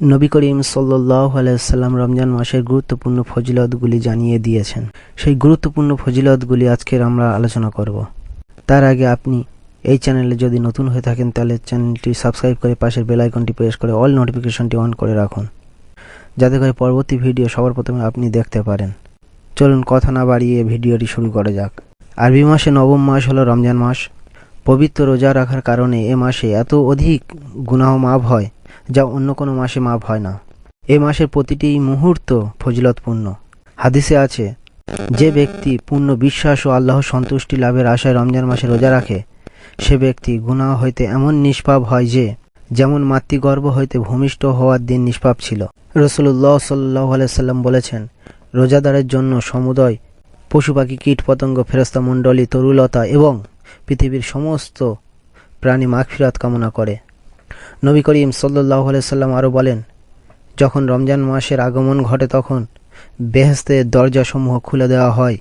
নবী করিম আলাইসাল্লাম রমজান মাসের গুরুত্বপূর্ণ ফজিলতগুলি জানিয়ে দিয়েছেন। সেই গুরুত্বপূর্ণ ফজিলতগুলি আজকের আমরা আলোচনা করব। তার আগে আপনি এই চ্যানেলে যদি নতুন হয়ে থাকেন, তাহলে চ্যানেলটি সাবস্ক্রাইব করে পাশের বেল আইকনটি প্রেস করে অল নোটিফিকেশনটি অন করে রাখুন। যাতে করে পরবর্তী ভিডিও সবার প্রথমে আপনি দেখতে পারেন। চলুন কথা না বাড়িয়ে ভিডিওটি শুরু করা যাক। আরবি মাসে নবম মাস হলো রমজান মাস। পবিত্র রোজা রাখার কারণে এ মাসে এত অধিক গুনাহ মাপ হয় যা অন্য কোনো মাসে মাপ হয় না। এ মাসের প্রতিটি মুহূর্ত ফজিলতপূর্ণ। হাদিসে আছে, যে ব্যক্তি পূর্ণ বিশ্বাস ও আল্লাহ সন্তুষ্টি লাভের আশায় রমজান মাসে রোজা রাখে, সে ব্যক্তি গুনাহ হইতে এমন নিষ্পাপ হয় যে, যেমন মাতৃগর্ভ হইতে ভূমিষ্ঠ হওয়ার দিন নিষ্পাপ ছিল। রসুল্লাহ সাল্লাহ সাল্লাম বলেছেন, রোজাদারের জন্য সমুদয় পশু পাখি কীট পতঙ্গ ফেরস্তা মণ্ডলী তরুলতা এবং পৃথিবীর সমস্ত প্রাণী মাগফিরাত কামনা করে। নবী করিম সাল্লাহ সাল্লাম আরও বলেন, যখন রমজান মাসের আগমন ঘটে তখন বেহেস্তের দরজাসমূহ খুলে দেওয়া হয়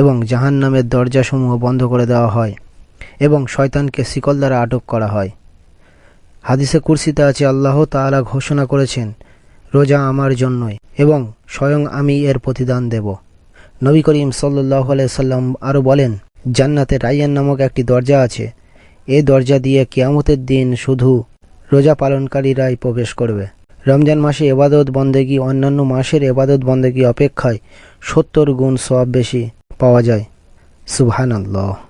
এবং জাহান্নামের দরজাসমূহ বন্ধ করে দেওয়া হয় এবং শয়তানকে শিকল দ্বারা আটক করা হয়। হাদিসে কুরসিতে আছে, আল্লাহ তাআলা ঘোষণা করেছেন, রোজা আমার জন্যই এবং স্বয়ং আমি এর প্রতিদান দেব। নবী করিম সাল্লাহ সাল্লাম আরও বলেন, জান্নাতে রাইয়ান নামক একটি দরজা আছে, এ দরজা দিয়ে কেয়ামতের দিন শুধু রোজা পালনকারীরাই প্রবেশ করবে। রমজান মাসে এবাদত বন্দেগি অন্যান্য মাসের এবাদত বন্দেগি অপেক্ষায় সত্তর গুণ সব বেশি পাওয়া যায়। সুবহান আল্লাহ